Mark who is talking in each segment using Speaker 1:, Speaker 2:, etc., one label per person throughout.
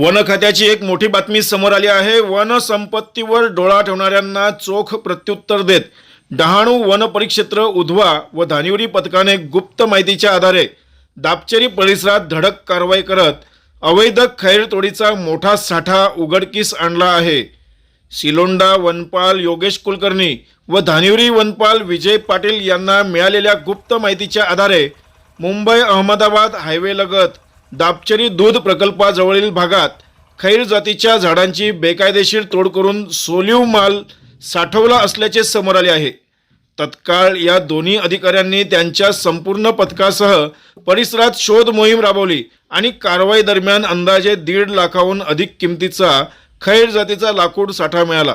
Speaker 1: One खात्याची एक मोठी बातमी समोर आली आहे. वन संपत्तीवर डोळा ठेवणाऱ्यांना चोख प्रत्युत्तर देत डहाणू वन परिक्षेत्र उधवा व धानिवरी पथकाने गुप्त माहितीच्या आधारे दापचेरी परिसरात धडक कारवाई करत अवैध खैरतोडीचा मोठा साठा उघडकीस आणला आहे. सिलोंडा वनपाल योगेश कुलकर्णी व धानिवरी वनपाल विजय पाटील यांना मिळालेल्या गुप्त माहितीच्या आधारे मुंबई अहमदाबाद हायवेलगत दापचरी दूध प्रकल्पाजवळील भागात खैर जातीच्या झाडांची बेकायदेशीर तोड करून सोलिव माल साठवला असल्याचे समोर आले आहे. तत्काळ या दोन्ही अधिकाऱ्यांनी त्यांच्या संपूर्ण पथकासह परिसरात शोध मोहीम राबवली आणि कारवाई दरम्यान अंदाजे दीड लाखाहून अधिक किमतीचा खैर जातीचा लाकूड साठा मिळाला.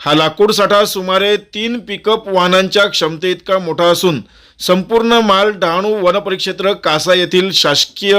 Speaker 1: हा लाकूड साठा सुमारे तीन पिकअप वाहनांच्या क्षमतेइतका मोठा असून संपूर्ण माल डहाणू वनपरिक्षेत्र कासा येथील शासकीय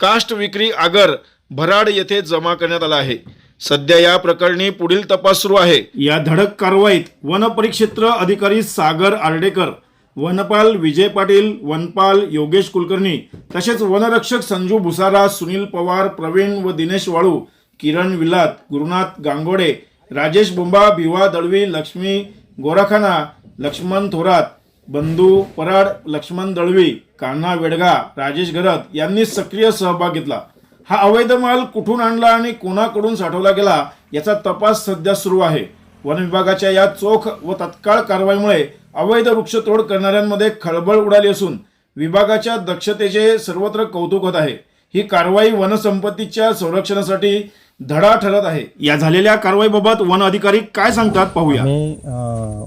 Speaker 1: काष्ट विक्री आगर भराड येथे जमा करण्यात आला आहे. सध्या या प्रकरणी पुढील तपास सुरू आहे. या धडक कारवाईत वनपरिक्षेत्र अधिकारी सागर आर्डेकर वनपाल विजय पाटील वनपाल योगेश कुलकर्णी तसेच वनरक्षक संजू भुसारा सुनील पवार प्रवीण व दिनेश वाळू किरण विलात गुरुनाथ गांगोडे राजेश बुंबा भिवा दळवी लक्ष्मी गोराखाना लक्ष्मण थोरात बंधू पराड लक्ष्मण दळवी कान्हा वेडगा राजेश घरत यांनी सक्रिय सहभाग घेतला. हा अवैध माल कुठून आणला आणि कोणाकडून साठवला गेला याचा तपास सध्या सुरू आहे. वन विभागाच्या या चोख व तत्काळ कारवाईमुळे अवैध वृक्षतोड करणाऱ्यांमध्ये खळबळ उडाली असून विभागाच्या दक्षतेचे सर्वत्र कौतुक होत आहे. ही कारवाई वनसंपत्तीच्या संरक्षणासाठी धडा ठरत आहे. या झालेल्या कारवाईबाबत वन अधिकारी काय सांगतात पाहूया.
Speaker 2: मी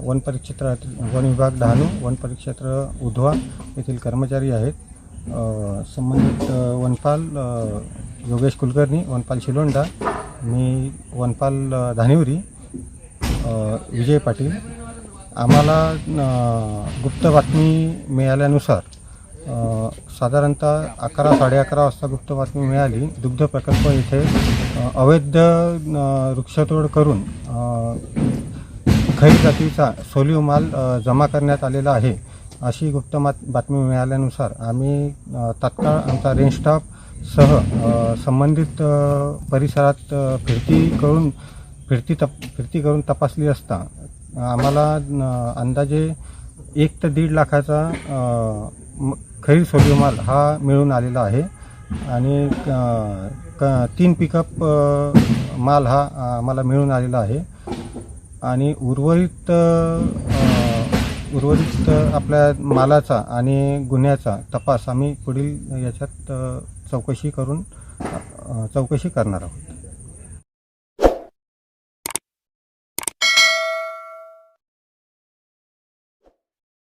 Speaker 2: वन परिक्षेत्र वन विभाग डहाणू वन परिक्षेत्र उधवा येथील कर्मचारी आहेत. संबंधित वनपाल योगेश कुलकर्णी वनपाल शिलोंडा मी वनपाल धानिवरी विजय पाटील. आम्हाला गुप्त बातमी मिळाल्यानुसार साधारणतः अकरा साडे अकरा वाजता गुप्त बातमी मिळाली. दुग्ध प्रकल्प इथे अवैध वृक्षतोड करून खैर जातीचा सोलिव माल जमा करण्यात आलेला आहे अशी गुप्त मात बातमी मिळाल्यानुसार आम्ही तात्काळ आमचा रेंज स्टाफ सह संबंधित परिसरात फिरती करून फिरती तप फिरती करून तपासली असता आम्हाला अंदाजे एक ते दीड लाखाचा अ, म- खैर माल हा मिळून आलेला आहे. आणि क तीन पिकअप माल हा आम्हाला मिळून आलेला आहे. आणि उर्वरित उर्वरित आपल्या मालाचा आणि गुन्ह्याचा तपास आम्ही पुढील याच्यात चौकशी करून चौकशी करणार आहोत.